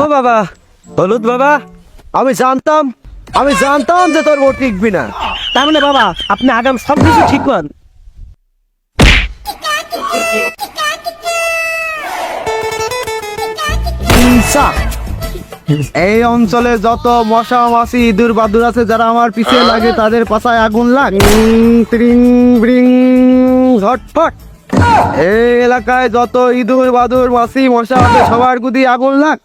ও বাবা, হলুদ বাবা, আমি জানতাম আমি জানতাম যে তোর ভোট টিকবি না। তার মানে বাবা, আপনি আগাম সব কিছু ঠিক করেন। এই অঞ্চলে যত মশা মাছি ইঁদুর বাদুর আছে, যারা আমার পিছিয়ে লাগে, তাদের পাশায় আগুন লাগ। ঝটফট। এই এলাকায় যত ইঁদুর বাদুর মাছি, মশা আছে, সবার গুদি আগুন লাগ।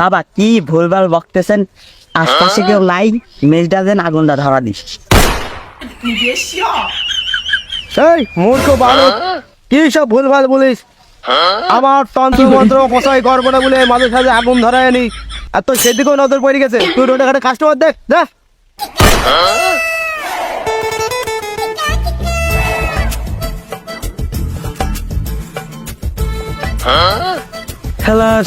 বাবা কি ভুলভাল বকতেছেন? আশপাশে কেউ নাই? মেজটা দেন আগুনটা ধরা দিস। এই মূর্খ বালক কি সব ভুলভাল বলিস? আমার তন্ত্র মন্ত্র মশাই করব না বলে মাঝে সাঝে আগুন ধরায় নি। আর তোর সেদিকেও নজর পড়ে গেছে। তুই রোডে ঘাটে কাস্টমার দেখ যা। খেলার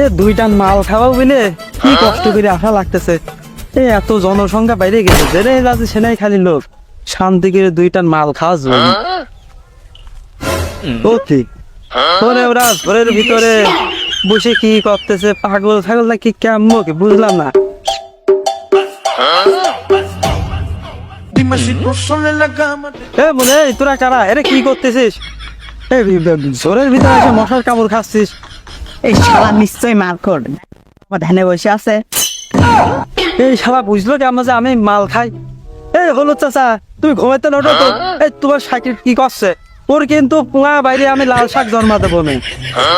এ দুইটা মাল খাওয়া বুঝলে কি কষ্ট করে আসা লাগতেছে। এ এত জনসংখ্যা বাইরে গেছে যেনে যাচ্ছে সেনাই খালি লোক। শান্তি করে দুইটা মাল খাওয়া জরুরি। ও ঠিক ওরে ওরা ঘরের ভিতরে বসে কি করতেছে? পাগল ছাগল নাকি কেমন? কি বুঝলাম না. এ মনে তোরা কারা? এরে কি করতেছিস? জোরের ভিতরে এসে মশার কামড় খাচ্ছিস। এই শালা নিশ্চয়ই মার কর আমার ধ্যানে বসে আছে। এই শালা বুঝলো কেমন যে আমি মাল খাই? এই হলো চাচা তুমি ঘুমাইতে নোটো তো এই তোমার সাইকেল কি করছে? ওর কিন্তু পুঙা বাইরে আমি লাল শাক জন্মা দেবো না।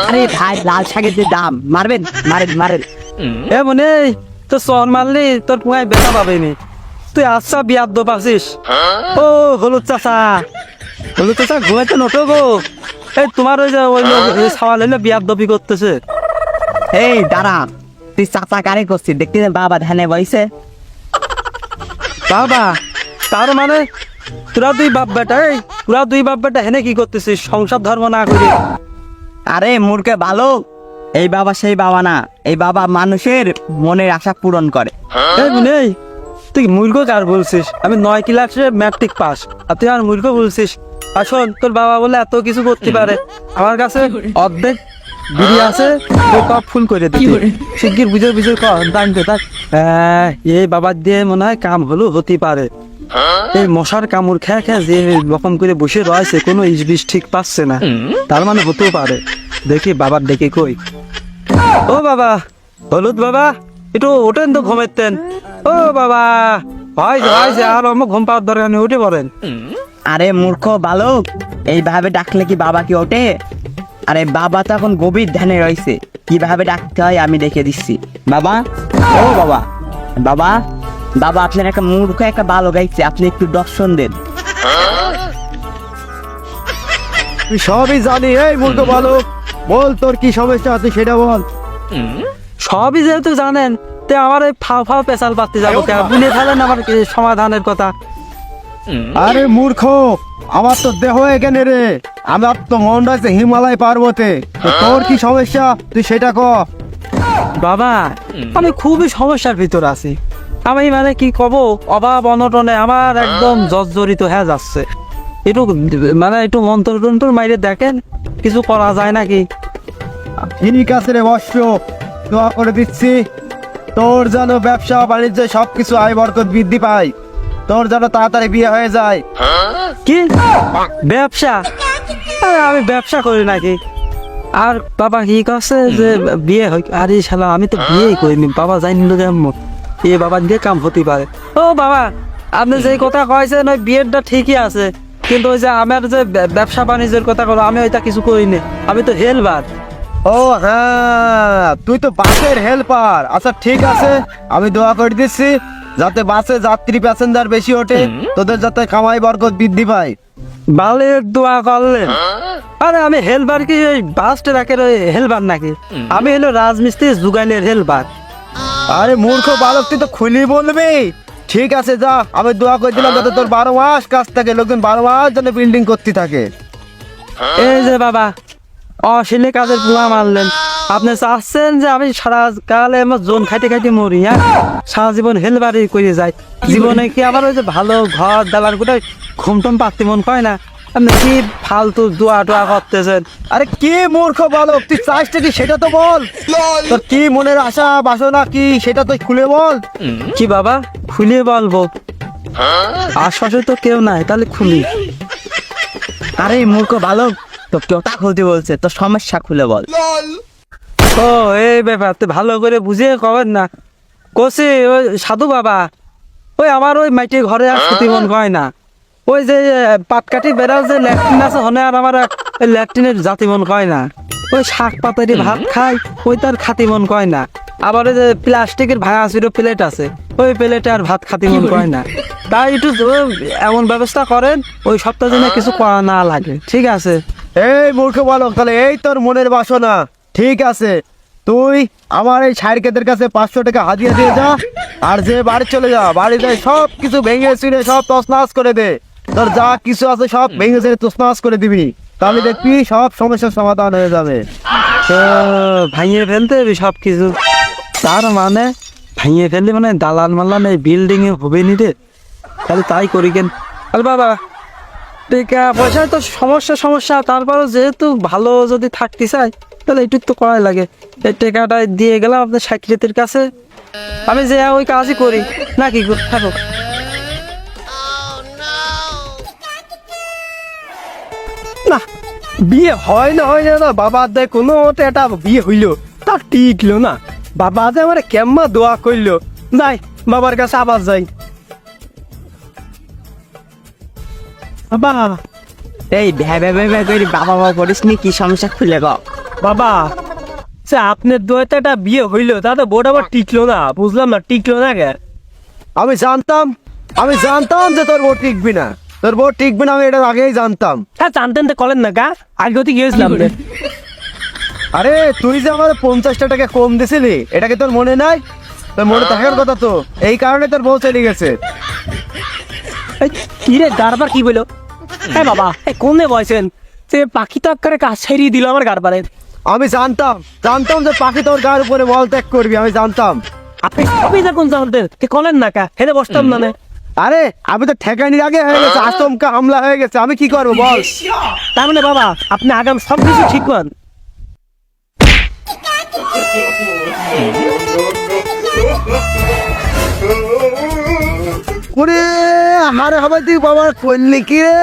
আরে ভাই লাল শাকের যে দাম মারবেন মারেন মারেন। এ মনে তো চর মারলি তোর পুঙায় বেচা পাবেনি তুই আচ্ছা বিয়ার দো পাচ্ছিস ও হলুদ চাচা হলুদ চাচা ঘুমাইতে নোটো গো। এই তোমার ওই যে ওই সাওয়াল হইলে দপি করতেছে। এই দাঁড়া তুই চাচা কারে করছিস দেখতে বাবা ধ্যানে বইছে। বাবা তার মানে তোরা দুই বাপ বেটা এই তোরা দুই বাপ বেটা হেনে কি করতেছিস? সংসার ধর্ম না করে। আরে মূর্খে ভালো এই বাবা সেই বাবা না। এই বাবা মানুষের মনের আশা পূরণ করে। এই নেই তুই মূর্খ কার বলছিস? আমি নয় ক্লাসে ম্যাট্রিক পাস আর তুই আর মূর্খ বলছিস আসল তোর বাবা বলে এত কিছু করতে পারে। আমার কাছে অর্ধেক বিড়ি আছে কপ ফুল করে দিতে শিগগির বুঝে বুঝে কর দাম তো তাক এই বাবার দিয়ে মনে হয় কাম হলো হতে পারে। এই মশার কামড় খেয়ে খেয়ে যে রকম করে বসে রয়েছে কোনো ইসবিস ঠিক পাচ্ছে না। তার মানে হতেও পারে। দেখি বাবার ডেকে কই। ও বাবা হলুদ বাবা একটু ওঠেন তো ঘুমাইতেন ও বাবা হয় যে হয় আর আমার ঘুম পাওয়ার দরকার নেই উঠে পড়েন। আরে মূর্খ বালক এইভাবে ডাকলে কি বাবা কি ওঠে? আরে বাবা তো এখন গভীর ধ্যানে রয়েছে কীভাবে ডাকতে হয় আমি দেখে দিচ্ছি। বাবা ও বাবা বাবা বাবা আপনার একটা মূর্খ একটা বালক গাইছে আপনি একটু দর্শন দেন। তুই সবই জানি এই মূর্খ বালক বল তোর কি সমস্যা আছে সেটা বল। সবই যেহেতু জানেন তে আমার এই ফাও ফাও পেশাল পাতে যাব কে বুঝে ফেলেন আমার সমাধানের কথা? আরে মূর্খ আমার তো দেহ এখানে রে। আমার তো মন রয়েছে হিমালয় পার্বতে। তোর কি সমস্যা? তুই সেটা ক। বাবা আমি খুবই সমস্যার ভিতর আছি। আমি মানে কি কব অভাব অনটনে আমার একদম জর্জরিত হয়ে যাচ্ছে। একটু মানে একটু মন্ত্র টন্ত্র মাইরে দেখেন কিছু করা যায় নাকি? ঠিক আছে রে বর্ষ দোয়া করে দিচ্ছি। তোর যেন ব্যবসা বাণিজ্য সবকিছু আয় বরকত বৃদ্ধি পায়। তোর যেন তাড়াতাড়ি বিয়ে হয়ে যায়। কি? ব্যবসা? আরে আমি ব্যবসা করি নাকি। আর বাবা কি করছে যে বিয়ে হয়? আরে শালা আমি তো বিয়েই করিনি। বাবা জানি না যে এ বাবা দিয়ে কাম হতে পারে। ও বাবা আপনি যে কথা কয়েছেন ওই বিয়েটা ঠিকই আছে। কিন্তু ওই যে আমার যে ব্যবসা বাণিজ্যের কথা বলো আমি ওইটা কিছু করিনি। আমি তো হেলবার ও হ্যাঁ তুই তো বাসের হেল্পার আচ্ছা ঠিক আছে আমি দোয়া করে দিচ্ছি। যাতে বাসে যাত্রী প্যাসেঞ্জার বেশি ওঠে তোদের যাতে কামাই বরকত বৃদ্ধি পায়। বালের দোয়া করলেন। আরে আমি হেলবার কি ওই বাস ট্রাকের ওই হেলবার নাকি? আমি হলো রাজমিস্ত্রি যুগাইলের হেলবার। আরে মূর্খ বালক তুই তো খুলি বলবি। ঠিক আছে যা আমি দোয়া করে দিলাম যাতে তোর বারো মাস কাজ থাকে লোকজন বারো মাস যেন বিল্ডিং করতে থাকে। এই যে বাবা অশিলে কাজের পুয়া মারলেন। আপনি চাচ্ছেন যে আমি সারা কালে আমার জোন খাইতে খাইতে মরি হ্যাঁ? সারা জীবন হেলবারি করে যাই। জীবনে কি আবার ওই যে ভালো ঘর দালার কোথায় ঘুমটুম পাতি মন কয় না? আপনি কি ফালতু দোয়া টোয়া করতেছেন? আরে কি মূর্খ বালক, তুই চাইছিস কি সেটা তো বল। তোর কি মনের আশা, বাসনা কি সেটা তুই খুলে বল। কি বাবা, খুলে বলব। আশপাশে তো কেউ নাই, তাহলে খুলি। আরে মূর্খ বালক তো টোটা খুলতে বলছে তো সমস্যা খুলে বল। ও এই ব্যাপার তো ভালো করে বুঝিয়ে কবেন না। কোসে ওই সাধু বাবা ওই আমার ওই মাইটি ঘরে আর মন না। ওই যে পাটকাঠি বেড়াল যে ল্যাট্রিন আছে হনে আর আমার ল্যাট্রিনের জাতি মন কয় না। ওই শাক পাতারি ভাত খাই ওই তার খাতি মন কয় না। আবার ওই যে প্লাস্টিকের ভাঙা ছিল প্লেট আছে ওই প্লেটে আর ভাত খাতি মন কয় না। তাই একটু এমন ব্যবস্থা করেন ওই সপ্তাহ দিনে কিছু করা না লাগে ঠিক আছে? এই মূর্খ বালক, তাহলে এই তোর মনের বাসনা। ঠিক আছে, তুই আমার এই ছাড়কেদের কাছে পাঁচশো টাকা হাজিয়ে দিয়ে যা, আর যে বাড়ি চলে যা বাড়িতে সব কিছু ভেঙে চুরে সব তছনাছ করে দে। তোর যা কিছু আছে সব ভেঙে চুরে তছনাছ করে দিবি। তাহলে দেখবি সব সমস্যার সমাধান হয়ে যাবে। তো ভাঙিয়ে ফেলতে হবে সব কিছু তার মানে ভাঙিয়ে ফেললে মানে দালাল মালান এই বিল্ডিং এ হবে নি রে। তাহলে তাই করি কেন? বাবা টাকা পয়সায় তো সমস্যা সমস্যা। তারপরও যেহেতু ভালো যদি থাকতে চাই তাহলে একটু তো করাই লাগে। এই টাকাটা দিয়ে গেলাম আপনার সাক্ষীতের কাছে। আমি যে ওই কাজই করি। নাকি? থাকো না, বিয়ে হয় না হয় না বাবা দেয় কোনো এটা বিয়ে হইল। তা টিকলো না। বাবা যে আমার কেম্মা দোয়া করল নাই, বাবার কাছে আবার যাই। বাবা। এই ভ্যাবে ভ্যাবে করে বাবা বাবা করিস নি কি সমস্যা খুলে গাও বাবা সে আপনার দোয়াতে বিয়ে হইল তাতে বোট আবার টিকলো না বুঝলাম না টিকলো না কে আমি জানতাম আমি জানতাম যে তোর বোট টিকবি না। তোর বোট টিকবি না আমি এটা আগেই জানতাম। হ্যাঁ জানতেন তো করেন না গা। আগে তো গিয়েছিলাম। রে। আরে তুই যে আমার পঞ্চাশটা টাকা কম দিছিলি এটা কি তোর মনে নাই? তোর মনে থাকার কথা তো এই কারণে তোর বউ চলে গেছে। কি রে গারবার কি বলো? হ্যাঁ বাবা। এই কোনে বয়সেন যে পাখি তো আকারে কাজ ছাড়িয়ে দিল আমার গারবারে আমি জানতাম জানতাম যে পাখি তোর গায়ের উপরে বল ত্যাগ করবি আমি জানতাম। আপনি সবই দেখুন জানতেন কে করেন না কা? হেনে বসতাম না আরে আমি তো ঠেকানির আগে হয়ে গেছে আচমকা হামলা হয়ে গেছে আমি কি করব বল। তার মানে বাবা আপনি আগাম সব কিছু ঠিক করেন। ওরে! হারে হবে তুই বাবার করলি কি রে?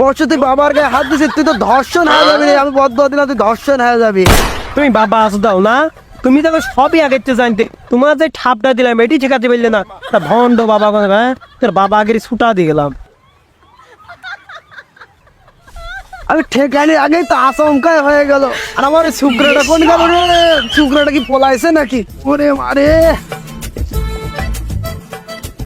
বর্ষ তুই বাবার গায়ে হাত দিছিস তুই তো ধর্ষণ হয়ে যাবি রে। আমি বদ্ধ দিলাম তুই ধর্ষণ হয়ে যাবি। তুমি বাবা আস দাও না? তুমি তো সবই আগের চেয়ে জানতে। তোমার যে ঠাপটা দিলাম এটি ঠেকাতে পারলে না। তা ভণ্ড বাবা হ্যাঁ? তোর বাবা আগের ছুটা দিয়ে গেলাম। আমি ঠেকানির আগেই তো আচমকায় হয়ে গেল। আর আমার শুক্রটা কোন গেল রে? শুক্রটা কি পলাইছে নাকি? ওরে মারে।